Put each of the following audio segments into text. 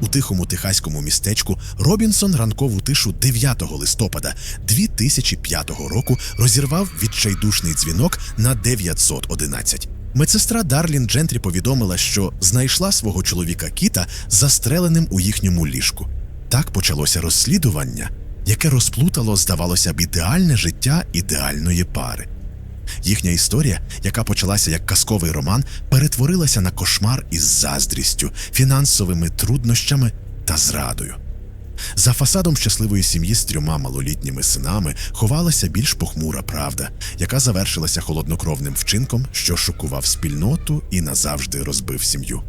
У тихому техаському містечку Робінсон ранкову тишу 9 листопада 2005 року розірвав відчайдушний дзвінок на 911. Медсестра Дарлін Джентрі повідомила, що знайшла свого чоловіка Кіта застреленим у їхньому ліжку. Так почалося розслідування, яке розплутало, здавалося б, ідеальне життя ідеальної пари. Їхня історія, яка почалася як казковий роман, перетворилася на кошмар із заздрістю, фінансовими труднощами та зрадою. За фасадом щасливої сім'ї з трьома малолітніми синами ховалася більш похмура правда, яка завершилася холоднокровним вчинком, що шокував спільноту і назавжди розбив сім'ю.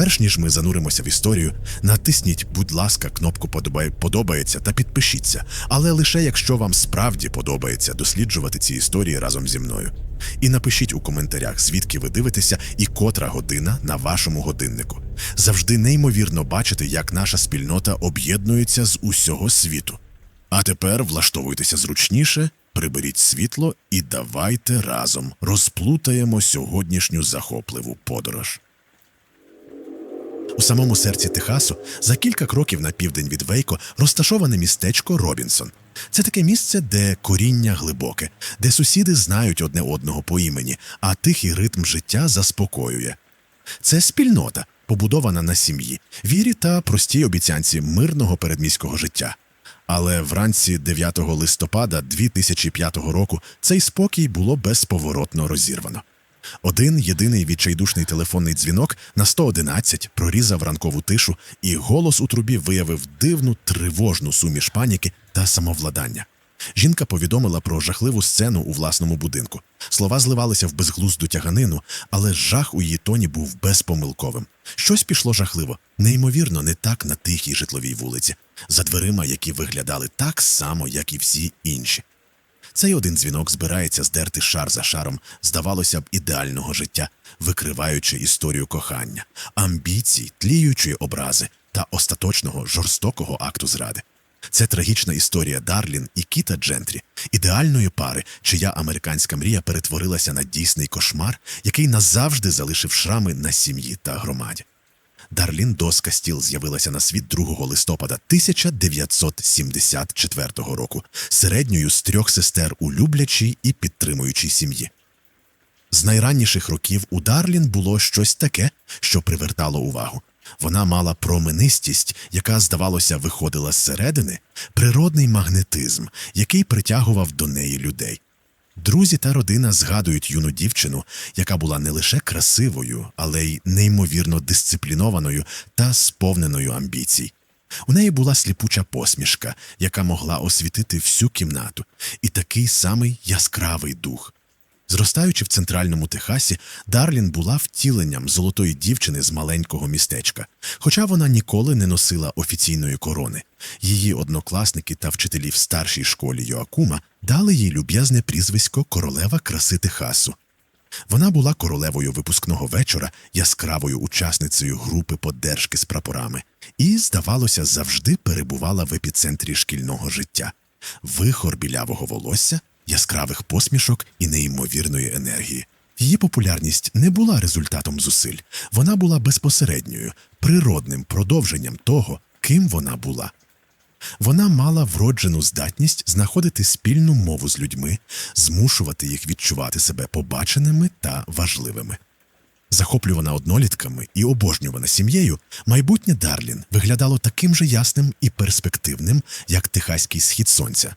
Перш ніж ми зануримося в історію, натисніть, будь ласка, кнопку «Подобає- подобається та підпишіться, але лише якщо вам справді подобається досліджувати ці історії разом зі мною. І напишіть у коментарях, звідки ви дивитеся і котра година на вашому годиннику. Завжди неймовірно бачити, як наша спільнота об'єднується з усього світу. А тепер влаштовуйтеся зручніше, приберіть світло і давайте разом розплутаємо сьогоднішню захопливу подорож. У самому серці Техасу, за кілька кроків на південь від Вейко, розташоване містечко Робінсон. Це таке місце, де коріння глибоке, де сусіди знають одне одного по імені, а тихий ритм життя заспокоює. Це спільнота, побудована на сім'ї, вірі та простій обіцянці мирного передміського життя. Але вранці 9 листопада 2005 року цей спокій було безповоротно розірвано. Один єдиний відчайдушний телефонний дзвінок на 111 прорізав ранкову тишу, і голос у трубі виявив дивну тривожну суміш паніки та самовладання. Жінка повідомила про жахливу сцену у власному будинку. Слова зливалися в безглузду тяганину, але жах у її тоні був безпомилковим. Щось пішло жахливо, неймовірно, не так на тихій житловій вулиці, за дверима, які виглядали так само, як і всі інші. Цей один дзвінок збирається здерти шар за шаром, здавалося б, ідеального життя, викриваючи історію кохання, амбіцій, тліючої образи та остаточного жорстокого акту зради. Це трагічна історія Дарлін і Кіта Джентрі, ідеальної пари, чия американська мрія перетворилася на дійсний кошмар, який назавжди залишив шрами на сім'ї та громаді. Дарлін Доска Стіл з'явилася на світ 2 листопада 1974 року, середньою з трьох сестер у люблячій і підтримуючій сім'ї. З найранніших років у Дарлін було щось таке, що привертало увагу. Вона мала променистість, яка, здавалося, виходила зсередини, природний магнетизм, який притягував до неї людей. Друзі та родина згадують юну дівчину, яка була не лише красивою, але й неймовірно дисциплінованою та сповненою амбіцій. У неї була сліпуча посмішка, яка могла освітити всю кімнату, і такий самий яскравий дух. Зростаючи в центральному Техасі, Дарлін була втіленням золотої дівчини з маленького містечка, хоча вона ніколи не носила офіційної корони. Її однокласники та вчителі в старшій школі Йоакума дали їй люб'язне прізвисько Королева краси Техасу. Вона була королевою випускного вечора, яскравою учасницею групи поддержки з прапорами, і, здавалося, завжди перебувала в епіцентрі шкільного життя. Вихор білявого волосся, яскравих посмішок і неймовірної енергії. Її популярність не була результатом зусиль, вона була безпосередньою, природним продовженням того, ким вона була. Вона мала вроджену здатність знаходити спільну мову з людьми, змушувати їх відчувати себе побаченими та важливими. Захоплювана однолітками і обожнювана сім'єю, майбутнє Дарлін виглядало таким же ясним і перспективним, як техаський схід сонця.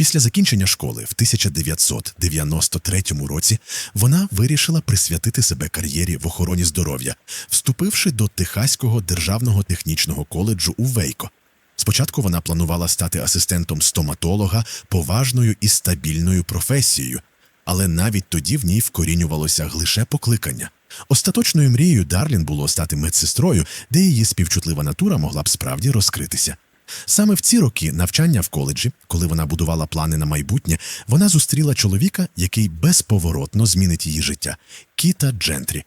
Після закінчення школи в 1993 році вона вирішила присвятити себе кар'єрі в охороні здоров'я, вступивши до Техаського державного технічного коледжу у Вейко. Спочатку вона планувала стати асистентом стоматолога поважною і стабільною професією, але навіть тоді в ній вкорінювалося глише покликання. Остаточною мрією Дарлін було стати медсестрою, де її співчутлива натура могла б справді розкритися. Саме в ці роки навчання в коледжі, коли вона будувала плани на майбутнє, вона зустріла чоловіка, який безповоротно змінить її життя Кіта Джентрі.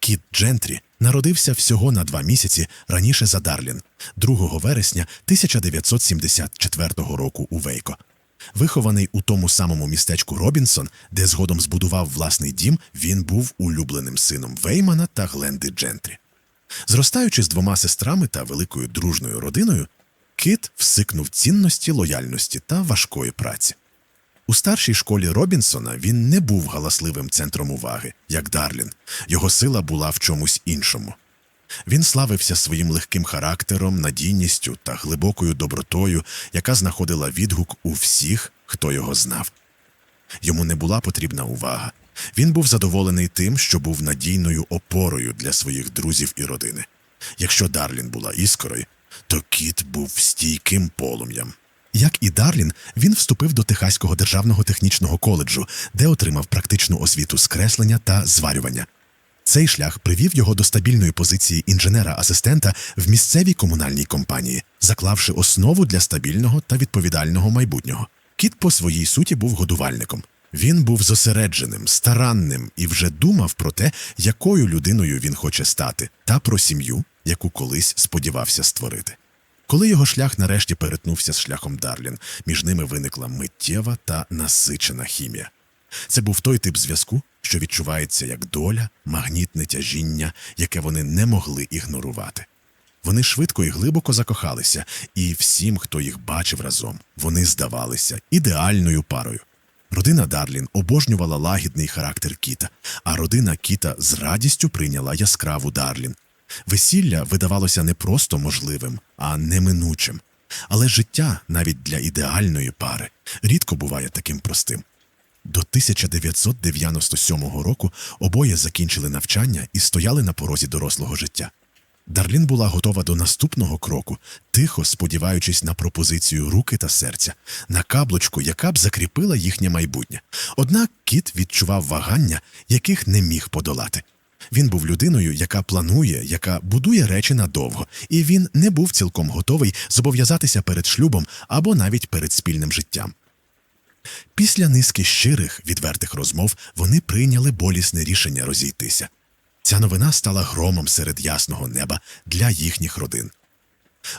Кіт Джентрі народився всього на два місяці раніше за Дарлін, 2 вересня 1974 року у Вейко. Вихований у тому самому містечку Робінсон, де згодом збудував власний дім, він був улюбленим сином Веймана та Гленди Джентрі. Зростаючи з двома сестрами та великою дружною родиною, Кіт всикнув цінності лояльності та важкої праці. У старшій школі Робінсона він не був галасливим центром уваги, як Дарлін. Його сила була в чомусь іншому. Він славився своїм легким характером, надійністю та глибокою добротою, яка знаходила відгук у всіх, хто його знав. Йому не була потрібна увага. Він був задоволений тим, що був надійною опорою для своїх друзів і родини. Якщо Дарлін була іскрою, то кіт був стійким полум'ям. Як і Дарлін, він вступив до Техаського державного технічного коледжу, де отримав практичну освіту з креслення та зварювання. Цей шлях привів його до стабільної позиції інженера-асистента в місцевій комунальній компанії, заклавши основу для стабільного та відповідального майбутнього. Кіт по своїй суті був годувальником. Він був зосередженим, старанним і вже думав про те, якою людиною він хоче стати, та про сім'ю, яку колись сподівався створити. Коли його шлях нарешті перетнувся з шляхом Дарлін, між ними виникла миттєва та насичена хімія. Це був той тип зв'язку, що відчувається як доля, магнітне тяжіння, яке вони не могли ігнорувати. Вони швидко і глибоко закохалися, і всім, хто їх бачив разом, вони здавалися ідеальною парою. Родина Дарлін обожнювала лагідний характер Кіта, а родина Кіта з радістю прийняла яскраву Дарлін. Весілля видавалося не просто можливим, а неминучим. Але життя, навіть для ідеальної пари, рідко буває таким простим. До 1997 року обоє закінчили навчання і стояли на порозі дорослого життя. Дарлін була готова до наступного кроку, тихо сподіваючись на пропозицію руки та серця, на каблучку, яка б закріпила їхнє майбутнє. Однак кіт відчував вагання, яких не міг подолати. Він був людиною, яка планує, яка будує речі надовго, і він не був цілком готовий зобов'язатися перед шлюбом або навіть перед спільним життям. Після низки щирих, відвертих розмов вони прийняли болісне рішення розійтися. Ця новина стала громом серед ясного неба для їхніх родин.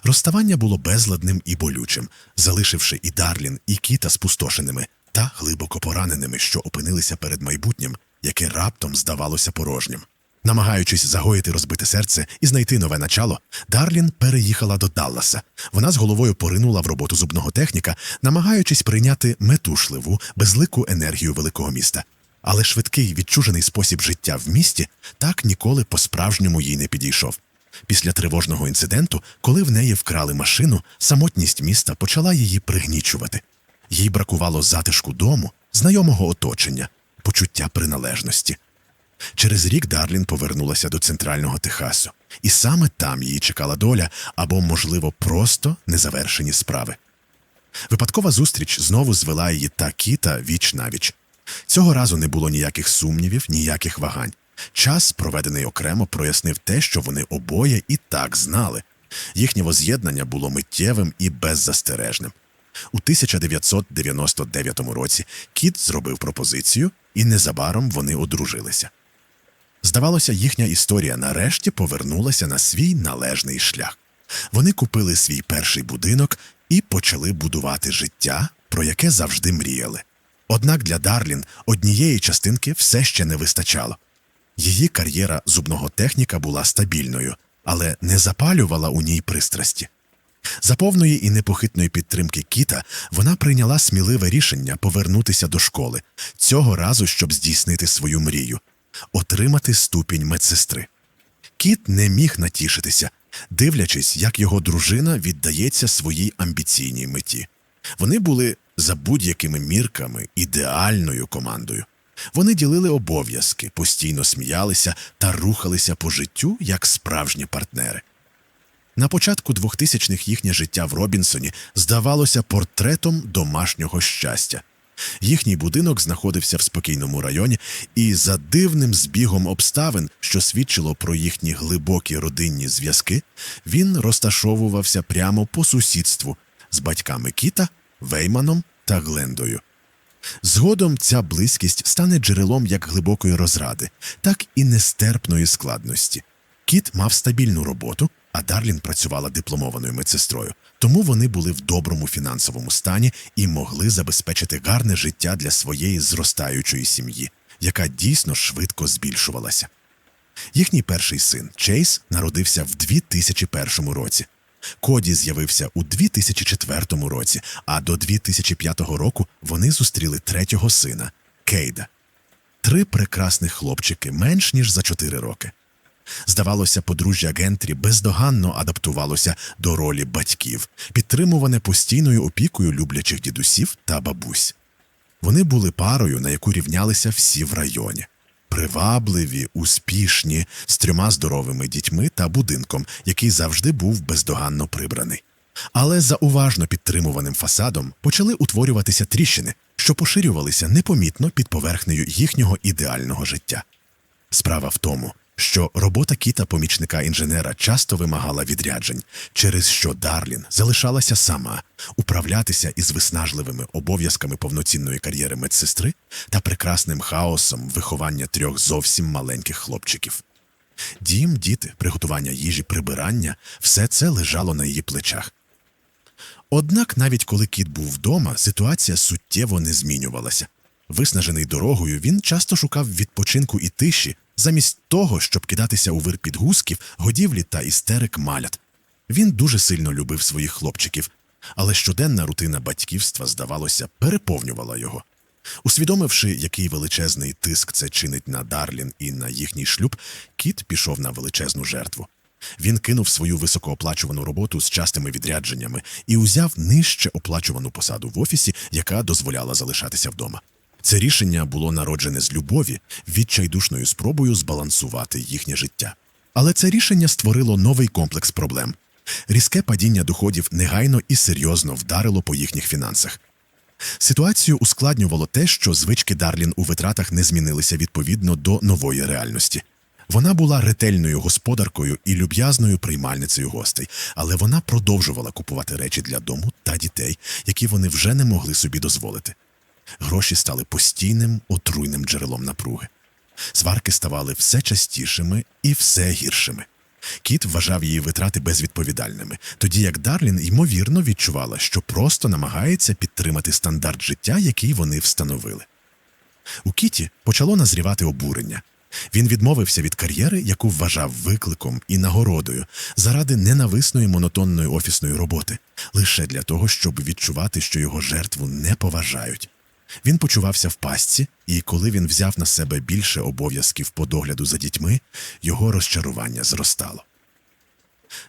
Розставання було безладним і болючим, залишивши і Дарлін, і Кіта спустошеними та глибоко пораненими, що опинилися перед майбутнім, яке раптом здавалося порожнім. Намагаючись загоїти розбите серце і знайти нове начало, Дарлін переїхала до Далласа. Вона з головою поринула в роботу зубного техніка, намагаючись прийняти метушливу, безлику енергію великого міста. Але швидкий відчужений спосіб життя в місті так ніколи по-справжньому їй не підійшов. Після тривожного інциденту, коли в неї вкрали машину, самотність міста почала її пригнічувати. Їй бракувало затишку дому, знайомого оточення, почуття приналежності. Через рік Дарлін повернулася до центрального Техасу, і саме там її чекала доля або, можливо, просто незавершені справи. Випадкова зустріч знову звела її та кіта віч навіч. Цього разу не було ніяких сумнівів, ніяких вагань. Час, проведений окремо, прояснив те, що вони обоє і так знали. Їхнє воз'єднання було миттєвим і беззастережним. У 1999 році Кіт зробив пропозицію, і незабаром вони одружилися. Здавалося, їхня історія нарешті повернулася на свій належний шлях. Вони купили свій перший будинок і почали будувати життя, про яке завжди мріяли. Однак для Дарлін однієї частинки все ще не вистачало. Її кар'єра зубного техніка була стабільною, але не запалювала у ній пристрасті. За повної і непохитної підтримки Кіта вона прийняла сміливе рішення повернутися до школи, цього разу, щоб здійснити свою мрію отримати ступінь медсестри. Кіт не міг натішитися, дивлячись, як його дружина віддається своїй амбіційній меті. Вони були за будь-якими мірками ідеальною командою. Вони ділили обов'язки, постійно сміялися та рухалися по життю як справжні партнери. На початку 2000-х їхнє життя в Робінсоні здавалося портретом домашнього щастя. Їхній будинок знаходився в спокійному районі, і за дивним збігом обставин, що свідчило про їхні глибокі родинні зв'язки, він розташовувався прямо по сусідству з батьками Кіта, Вейманом та Глендою. Згодом ця близькість стане джерелом як глибокої розради, так і нестерпної складності. Кіт мав стабільну роботу, а Дарлін працювала дипломованою медсестрою, тому вони були в доброму фінансовому стані і могли забезпечити гарне життя для своєї зростаючої сім'ї, яка дійсно швидко збільшувалася. Їхній перший син Чейз народився в 2001 році. Коді з'явився у 2004 році, а до 2005 року вони зустріли третього сина Кейда. Три прекрасних хлопчики менш ніж за чотири роки. Здавалося, подружжя Гентрі бездоганно адаптувалося до ролі батьків, підтримуване постійною опікою люблячих дідусів та бабусь. Вони були парою, на яку рівнялися всі в районі. Привабливі, успішні, з трьома здоровими дітьми та будинком, який завжди був бездоганно прибраний. Але за уважно підтримуваним фасадом почали утворюватися тріщини, що поширювалися непомітно під поверхнею їхнього ідеального життя. Справа в тому, що робота кіта помічника інженера часто вимагала відряджень, через що Дарлін залишалася сама управлятися із виснажливими обов'язками повноцінної кар'єри медсестри та прекрасним хаосом виховання трьох зовсім маленьких хлопчиків. Дім, діти, приготування їжі, прибирання все це лежало на її плечах. Однак, навіть коли кіт був вдома, ситуація суттєво не змінювалася. Виснажений дорогою, він часто шукав відпочинку і тиші, замість того, щоб кидатися у вир підгузків, годівлі та істерик малят. Він дуже сильно любив своїх хлопчиків, але щоденна рутина батьківства, здавалося, переповнювала його. Усвідомивши, який величезний тиск це чинить на Дарлін і на їхній шлюб, кіт пішов на величезну жертву. Він кинув свою високооплачувану роботу з частими відрядженнями і узяв нижче оплачувану посаду в офісі, яка дозволяла залишатися вдома. Це рішення було народжене з любові, відчайдушною спробою збалансувати їхнє життя. Але це рішення створило новий комплекс проблем. Різке падіння доходів негайно і серйозно вдарило по їхніх фінансах. Ситуацію ускладнювало те, що звички Дарлін у витратах не змінилися відповідно до нової реальності. Вона була ретельною господаркою і люб'язною приймальницею гостей, але вона продовжувала купувати речі для дому та дітей, які вони вже не могли собі дозволити. Гроші стали постійним отруйним джерелом напруги. Сварки ставали все частішими і все гіршими. Кіт вважав її витрати безвідповідальними, тоді як Дарлін ймовірно відчувала, що просто намагається підтримати стандарт життя, який вони встановили. У Кіті почало назрівати обурення. Він відмовився від кар'єри, яку вважав викликом і нагородою, заради ненависної монотонної офісної роботи, лише для того, щоб відчувати, що його жертву не поважають. Він почувався в пастці, і коли він взяв на себе більше обов'язків по догляду за дітьми, його розчарування зростало.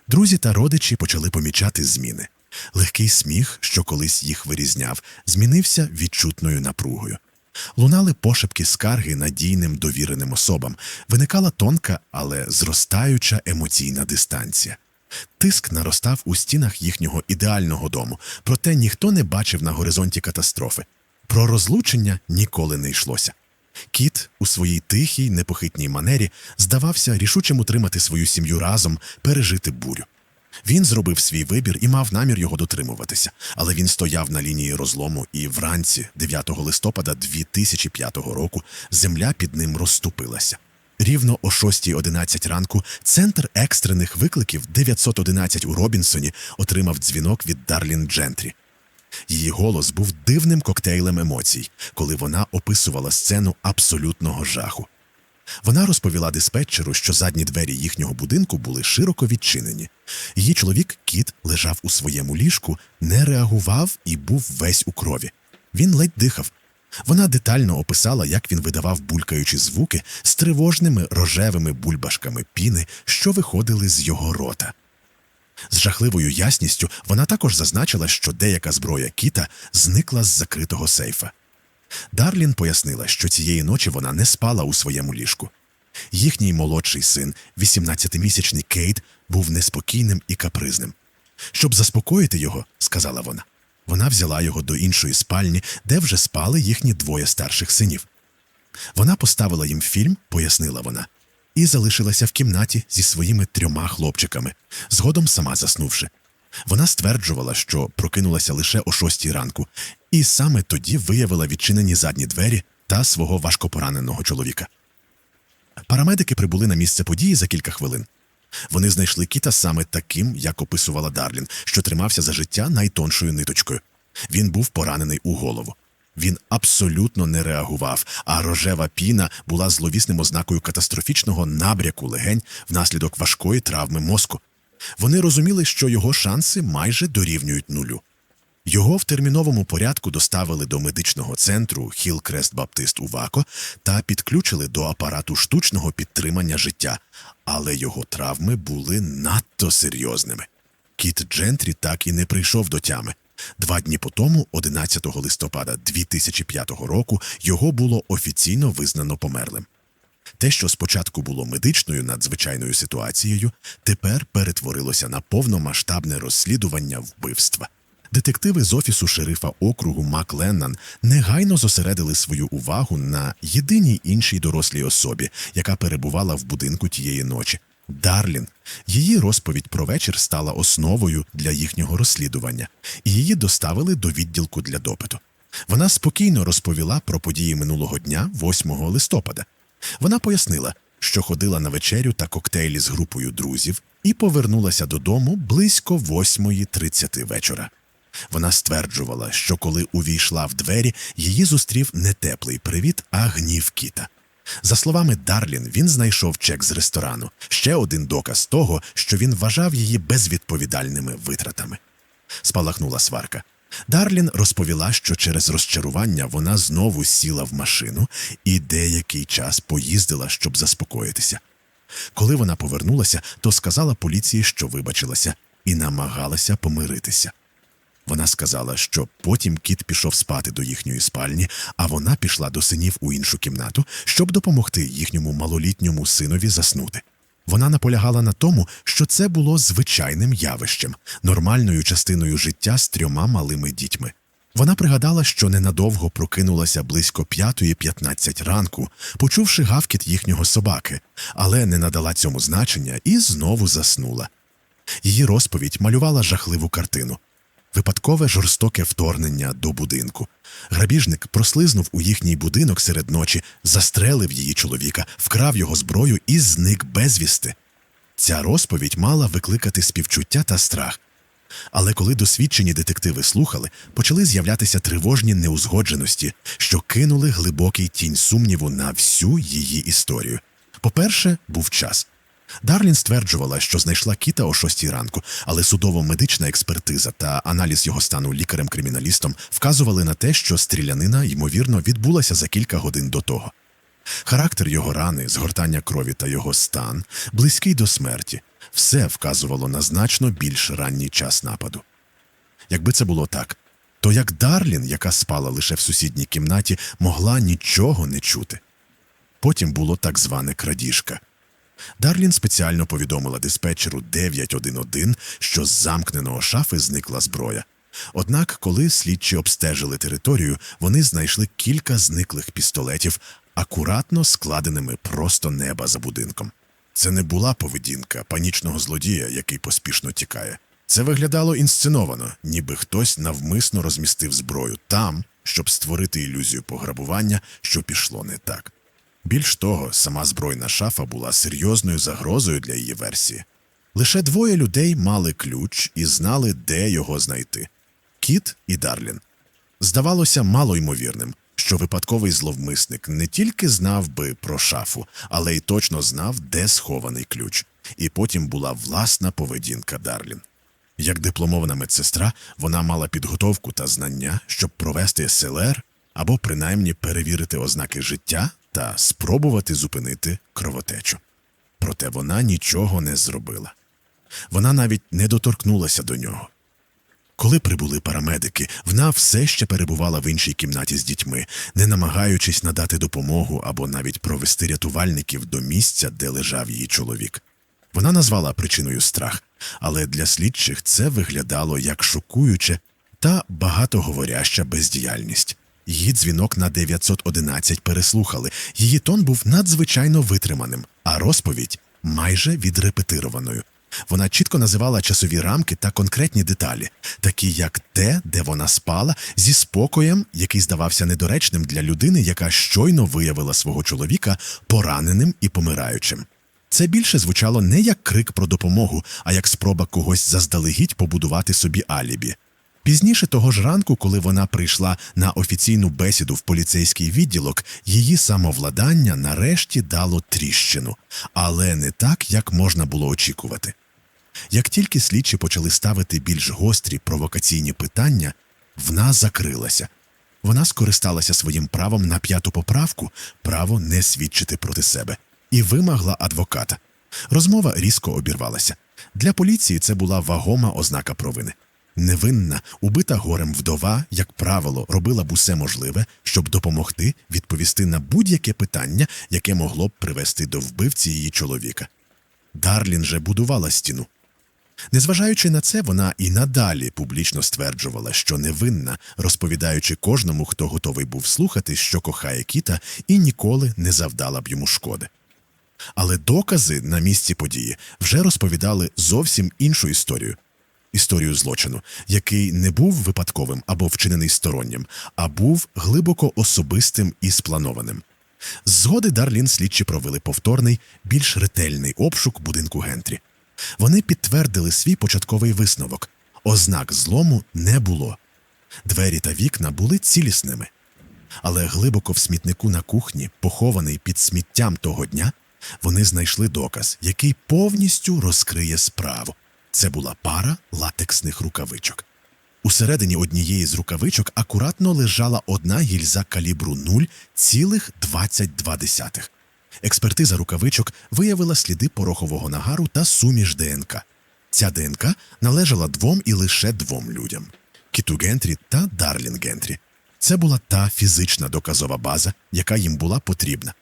Друзі та родичі почали помічати зміни. Легкий сміх, що колись їх вирізняв, змінився відчутною напругою. Лунали пошепки скарги надійним довіреним особам, виникала тонка, але зростаюча емоційна дистанція. Тиск наростав у стінах їхнього ідеального дому, проте ніхто не бачив на горизонті катастрофи. Про розлучення ніколи не йшлося. Кіт у своїй тихій, непохитній манері здавався рішучим утримати свою сім'ю разом, пережити бурю. Він зробив свій вибір і мав намір його дотримуватися, але він стояв на лінії розлому, і вранці, 9 листопада 2005 року, земля під ним розступилася. Рівно о 6.11 ранку центр екстрених викликів 911 у Робінсоні отримав дзвінок від Дарлін Джентрі. Її голос був дивним коктейлем емоцій, коли вона описувала сцену абсолютного жаху. Вона розповіла диспетчеру, що задні двері їхнього будинку були широко відчинені. Її чоловік кіт лежав у своєму ліжку, не реагував і був весь у крові. Він ледь дихав. Вона детально описала, як він видавав булькаючі звуки з тривожними рожевими бульбашками піни, що виходили з його рота. З жахливою ясністю вона також зазначила, що деяка зброя кіта зникла з закритого сейфа. Дарлін пояснила, що цієї ночі вона не спала у своєму ліжку. Їхній молодший син, 18-місячний Кейт, був неспокійним і капризним. Щоб заспокоїти його, сказала вона, вона взяла його до іншої спальні, де вже спали їхні двоє старших синів. Вона поставила їм фільм, пояснила вона, і залишилася в кімнаті зі своїми трьома хлопчиками, згодом сама заснувши. Вона стверджувала, що прокинулася лише о шостій ранку, і саме тоді виявила відчинені задні двері та свого важкопораненого чоловіка. Парамедики прибули на місце події за кілька хвилин. Вони знайшли кіта саме таким, як описувала Дарлін, що тримався за життя найтоншою ниточкою. Він був поранений у голову. Він абсолютно не реагував, а рожева піна була зловісним ознакою катастрофічного набряку легень внаслідок важкої травми мозку. Вони розуміли, що його шанси майже дорівнюють нулю. Його в терміновому порядку доставили до медичного центру Хілкрест Баптист у Вако та підключили до апарату штучного підтримання життя, але його травми були надто серйозними. Кіт Джентрі так і не прийшов до тями. Два дні по тому, 11 листопада 2005 року, його було офіційно визнано померлим. Те, що спочатку було медичною надзвичайною ситуацією, тепер перетворилося на повномасштабне розслідування вбивства. Детективи з офісу шерифа округу Мак Леннан негайно зосередили свою увагу на єдиній іншій дорослій особі, яка перебувала в будинку тієї ночі. Дарлін. Її розповідь про вечір стала основою для їхнього розслідування, і її доставили до відділку для допиту. Вона спокійно розповіла про події минулого дня, 8 листопада. Вона пояснила, що ходила на вечерю та коктейлі з групою друзів і повернулася додому близько 8.30 вечора. Вона стверджувала, що коли увійшла в двері, її зустрів не теплий привіт, а гнів кіта. За словами Дарлін, він знайшов чек з ресторану, ще один доказ того, що він вважав її безвідповідальними витратами. Спалахнула сварка. Дарлін розповіла, що через розчарування вона знову сіла в машину і деякий час поїздила, щоб заспокоїтися. Коли вона повернулася, то сказала поліції, що вибачилася, і намагалася помиритися. Вона сказала, що потім кіт пішов спати до їхньої спальні, а вона пішла до синів у іншу кімнату, щоб допомогти їхньому малолітньому синові заснути. Вона наполягала на тому, що це було звичайним явищем, нормальною частиною життя з трьома малими дітьми. Вона пригадала, що ненадовго прокинулася близько 5.15 ранку, почувши гавкіт їхнього собаки, але не надала цьому значення і знову заснула. Її розповідь малювала жахливу картину. Випадкове жорстоке вторгнення до будинку. Грабіжник прослизнув у їхній будинок серед ночі, застрелив її чоловіка, вкрав його зброю і зник безвісти. Ця розповідь мала викликати співчуття та страх. Але коли досвідчені детективи слухали, почали з'являтися тривожні неузгодженості, що кинули глибокий тінь сумніву на всю її історію. По-перше, був час. Дарлін стверджувала, що знайшла кіта о шостій ранку, але судово-медична експертиза та аналіз його стану лікарем-криміналістом вказували на те, що стрілянина, ймовірно, відбулася за кілька годин до того. Характер його рани, згортання крові та його стан, близький до смерті, все вказувало на значно більш ранній час нападу. Якби це було так, то як Дарлін, яка спала лише в сусідній кімнаті, могла нічого не чути. Потім було так зване крадіжка. Дарлін спеціально повідомила диспетчеру 911, що з замкненого шафи зникла зброя. Однак, коли слідчі обстежили територію, вони знайшли кілька зниклих пістолетів, акуратно складеними просто неба за будинком. Це не була поведінка панічного злодія, який поспішно тікає. Це виглядало інсценовано, ніби хтось навмисно розмістив зброю там, щоб створити ілюзію пограбування, що пішло не так. Більш того, сама збройна шафа була серйозною загрозою для її версії. Лише двоє людей мали ключ і знали, де його знайти Кіт і Дарлін. Здавалося малоймовірним, що випадковий зловмисник не тільки знав би про шафу, але й точно знав, де схований ключ, і потім була власна поведінка Дарлін. Як дипломована медсестра, вона мала підготовку та знання, щоб провести СЛР або принаймні перевірити ознаки життя та спробувати зупинити кровотечу. Проте вона нічого не зробила. Вона навіть не доторкнулася до нього. Коли прибули парамедики, вона все ще перебувала в іншій кімнаті з дітьми, не намагаючись надати допомогу або навіть провести рятувальників до місця, де лежав її чоловік. Вона назвала причиною страх, але для слідчих це виглядало як шокуюче та багатоговоряща бездіяльність. Її дзвінок на 911 переслухали. Її тон був надзвичайно витриманим, а розповідь майже відрепетированою. Вона чітко називала часові рамки та конкретні деталі, такі як те, де вона спала, зі спокоєм, який здавався недоречним для людини, яка щойно виявила свого чоловіка пораненим і помираючим. Це більше звучало не як крик про допомогу, а як спроба когось заздалегідь побудувати собі алібі. Пізніше того ж ранку, коли вона прийшла на офіційну бесіду в поліцейський відділок, її самовладання нарешті дало тріщину, але не так, як можна було очікувати. Як тільки слідчі почали ставити більш гострі провокаційні питання, вона закрилася. Вона скористалася своїм правом на п'яту поправку, право не свідчити проти себе, і вимагла адвоката. Розмова різко обірвалася. Для поліції це була вагома ознака провини. Невинна, убита горем вдова, як правило, робила б усе можливе, щоб допомогти відповісти на будь-яке питання, яке могло б привести до вбивці її чоловіка. Дарлін же будувала стіну. Незважаючи на це, вона і надалі публічно стверджувала, що невинна, розповідаючи кожному, хто готовий був слухати, що кохає кіта, і ніколи не завдала б йому шкоди. Але докази на місці події вже розповідали зовсім іншу історію. Історію злочину, який не був випадковим або вчинений стороннім, а був глибоко особистим і спланованим. Згоди Дарлін слідчі провели повторний, більш ретельний обшук будинку Гентрі. Вони підтвердили свій початковий висновок: ознак злому не було. Двері та вікна були цілісними. Але глибоко в смітнику на кухні, похований під сміттям того дня, вони знайшли доказ, який повністю розкриє справу. Це була пара латексних рукавичок. Усередині однієї з рукавичок акуратно лежала одна гільза калібру 0,22. Експертиза рукавичок виявила сліди порохового нагару та суміш ДНК. Ця ДНК належала двом і лише двом людям Кіту Гентрі та Дарлін Гентрі. Це була та фізична доказова база, яка їм була потрібна.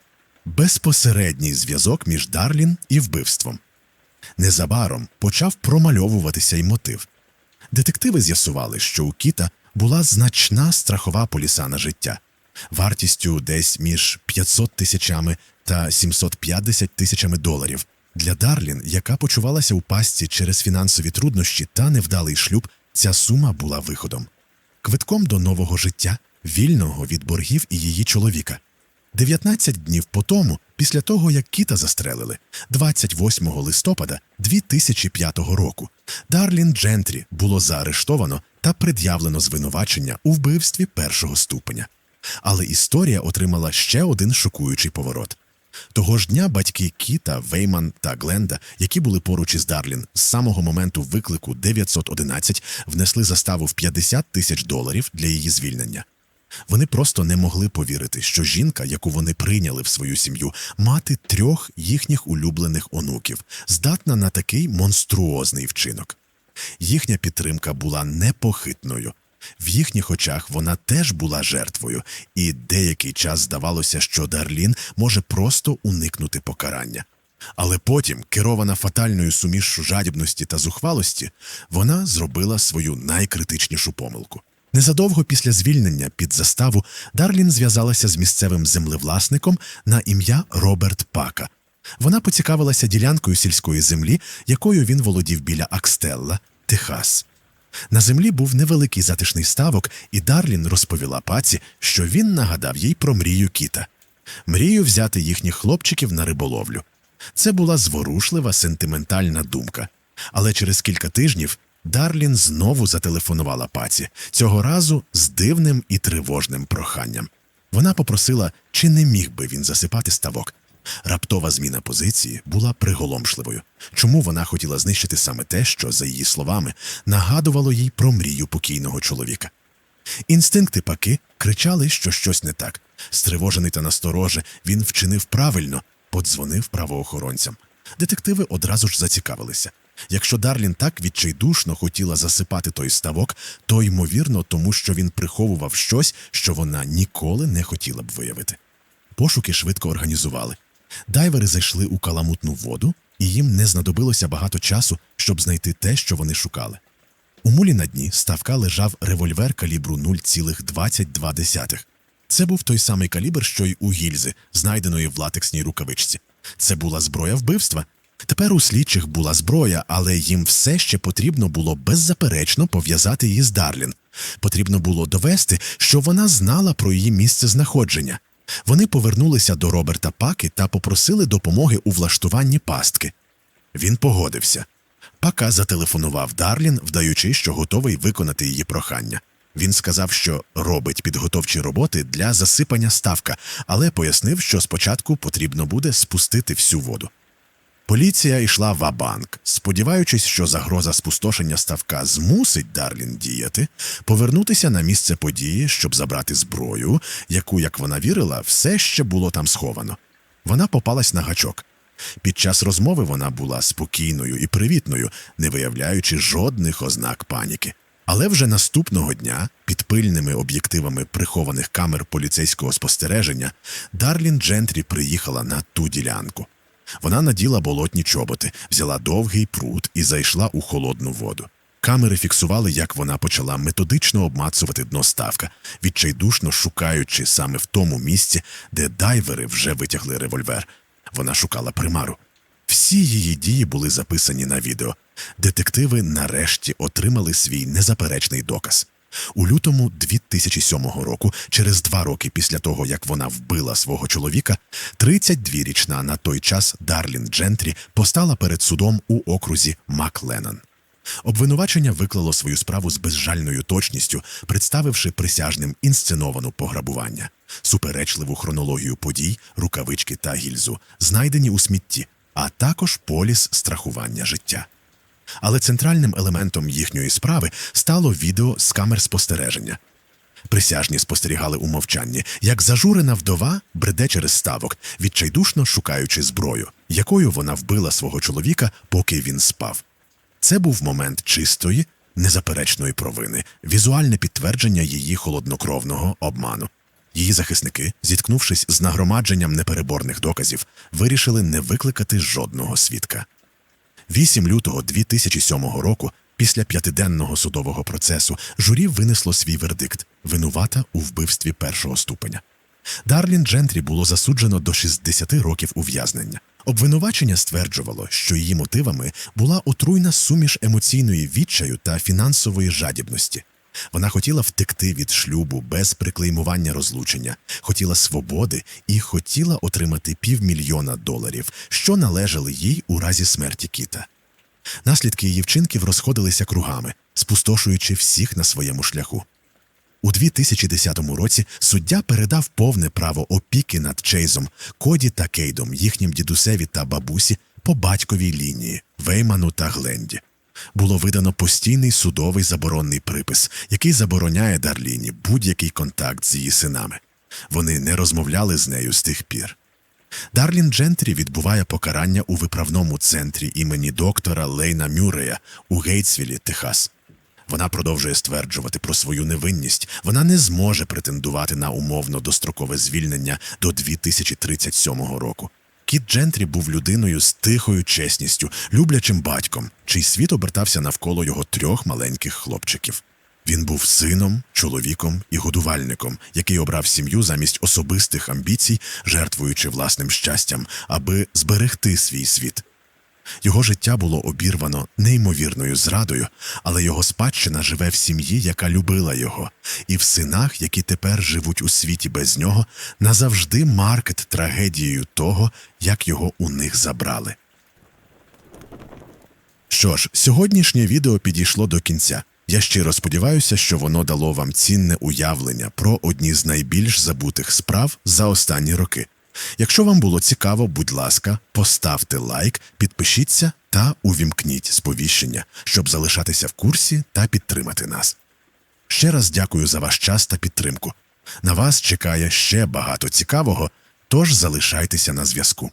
Безпосередній зв'язок між Дарлін і вбивством. Незабаром почав промальовуватися й мотив. Детективи з'ясували, що у Кіта була значна страхова поліса на життя, вартістю десь між 500 тисячами та 750 тисячами доларів. Для Дарлін, яка почувалася у пастці через фінансові труднощі та невдалий шлюб, ця сума була виходом. Квитком до нового життя, вільного від боргів і її чоловіка. 19 днів по тому, після того, як Кіта застрелили, 28 листопада 2005 року, Дарлін Джентрі було заарештовано та пред'явлено звинувачення у вбивстві першого ступеня. Але історія отримала ще один шокуючий поворот. Того ж дня батьки Кіта, Вейман та Гленда, які були поруч із Дарлін з самого моменту виклику 911, внесли заставу в 50 тисяч доларів для її звільнення. Вони просто не могли повірити, що жінка, яку вони прийняли в свою сім'ю, мати трьох їхніх улюблених онуків, здатна на такий монструозний вчинок. Їхня підтримка була непохитною. В їхніх очах вона теж була жертвою, і деякий час здавалося, що Дарлін може просто уникнути покарання. Але потім, керована фатальною сумішшю жадібності та зухвалості, вона зробила свою найкритичнішу помилку. Незадовго після звільнення під заставу Дарлін зв'язалася з місцевим землевласником на ім'я Роберт Пака. Вона поцікавилася ділянкою сільської землі, якою він володів біля Акстелла, Техас. На землі був невеликий затишний ставок, і Дарлін розповіла паці, що він нагадав їй про мрію кіта мрію взяти їхніх хлопчиків на риболовлю. Це була зворушлива сентиментальна думка. Але через кілька тижнів Дарлін знову зателефонувала паці, цього разу з дивним і тривожним проханням. Вона попросила, чи не міг би він засипати ставок. Раптова зміна позиції була приголомшливою. Чому вона хотіла знищити саме те, що, за її словами, нагадувало їй про мрію покійного чоловіка? Інстинкти паки кричали, що щось не так. Стривожений та настороже, він вчинив правильно, подзвонив правоохоронцям. Детективи одразу ж зацікавилися. Якщо Дарлін так відчайдушно хотіла засипати той ставок, то ймовірно, тому що він приховував щось, що вона ніколи не хотіла б виявити. Пошуки швидко організували. Дайвери зайшли у каламутну воду, і їм не знадобилося багато часу, щоб знайти те, що вони шукали. У мулі на дні ставка лежав револьвер калібру 0,22. Це був той самий калібр, що й у гільзи, знайденої в латексній рукавичці. Це була зброя вбивства. Тепер у слідчих була зброя, але їм все ще потрібно було беззаперечно пов'язати її з Дарлін. Потрібно було довести, що вона знала про її місце знаходження. Вони повернулися до Роберта Паки та попросили допомоги у влаштуванні пастки. Він погодився. Пака зателефонував Дарлін, вдаючи, що готовий виконати її прохання. Він сказав, що робить підготовчі роботи для засипання ставка, але пояснив, що спочатку потрібно буде спустити всю воду. Поліція йшла в абанк, сподіваючись, що загроза спустошення ставка змусить Дарлін діяти, повернутися на місце події, щоб забрати зброю, яку, як вона вірила, все ще було там сховано. Вона попалась на гачок. Під час розмови вона була спокійною і привітною, не виявляючи жодних ознак паніки. Але вже наступного дня, під пильними об'єктивами прихованих камер поліцейського спостереження, Дарлін Джентрі приїхала на ту ділянку. Вона наділа болотні чоботи, взяла довгий прут і зайшла у холодну воду. Камери фіксували, як вона почала методично обмацувати дно ставка, відчайдушно шукаючи саме в тому місці, де дайвери вже витягли револьвер. Вона шукала примару. Всі її дії були записані на відео. Детективи нарешті отримали свій незаперечний доказ. У лютому 2007 року, через два роки після того, як вона вбила свого чоловіка, 32-річна на той час Дарлін Джентрі постала перед судом у окрузі Макленнон. Обвинувачення виклало свою справу з безжальною точністю, представивши присяжним інсценовану пограбування, суперечливу хронологію подій, рукавички та гільзу, знайдені у смітті, а також поліс страхування життя. Але центральним елементом їхньої справи стало відео з камер спостереження. Присяжні спостерігали у мовчанні, як зажурена вдова бреде через ставок, відчайдушно шукаючи зброю, якою вона вбила свого чоловіка, поки він спав. Це був момент чистої, незаперечної провини, візуальне підтвердження її холоднокровного обману. Її захисники, зіткнувшись з нагромадженням непереборних доказів, вирішили не викликати жодного свідка. 8 лютого 2007 року, після п'ятиденного судового процесу, журі винесло свій вердикт винувата у вбивстві першого ступеня. Дарлін Джентрі було засуджено до 60 років ув'язнення. Обвинувачення стверджувало, що її мотивами була отруйна суміш емоційної відчаю та фінансової жадібності. Вона хотіла втекти від шлюбу без приклеймування розлучення, хотіла свободи і хотіла отримати півмільйона доларів, що належали їй у разі смерті кіта. Наслідки її вчинків розходилися кругами, спустошуючи всіх на своєму шляху. У 2010 році суддя передав повне право опіки над Чейзом, Коді та Кейдом, їхнім дідусеві та бабусі по батьковій лінії Вейману та Гленді. Було видано постійний судовий заборонний припис, який забороняє Дарліні будь-який контакт з її синами. Вони не розмовляли з нею з тих пір. Дарлін Джентрі відбуває покарання у виправному центрі імені доктора Лейна Мюрея у Гейтсвілі, Техас. Вона продовжує стверджувати про свою невинність. Вона не зможе претендувати на умовно дострокове звільнення до 2037 року. Кіт Джентрі був людиною з тихою чесністю, люблячим батьком, чий світ обертався навколо його трьох маленьких хлопчиків. Він був сином, чоловіком і годувальником, який обрав сім'ю замість особистих амбіцій, жертвуючи власним щастям, аби зберегти свій світ. Його життя було обірвано неймовірною зрадою, але його спадщина живе в сім'ї, яка любила його, і в синах, які тепер живуть у світі без нього, назавжди маркет трагедією того, як його у них забрали. Що ж, сьогоднішнє відео підійшло до кінця. Я щиро сподіваюся, що воно дало вам цінне уявлення про одні з найбільш забутих справ за останні роки. Якщо вам було цікаво, будь ласка, поставте лайк, підпишіться та увімкніть сповіщення, щоб залишатися в курсі та підтримати нас. Ще раз дякую за ваш час та підтримку. На вас чекає ще багато цікавого, тож залишайтеся на зв'язку.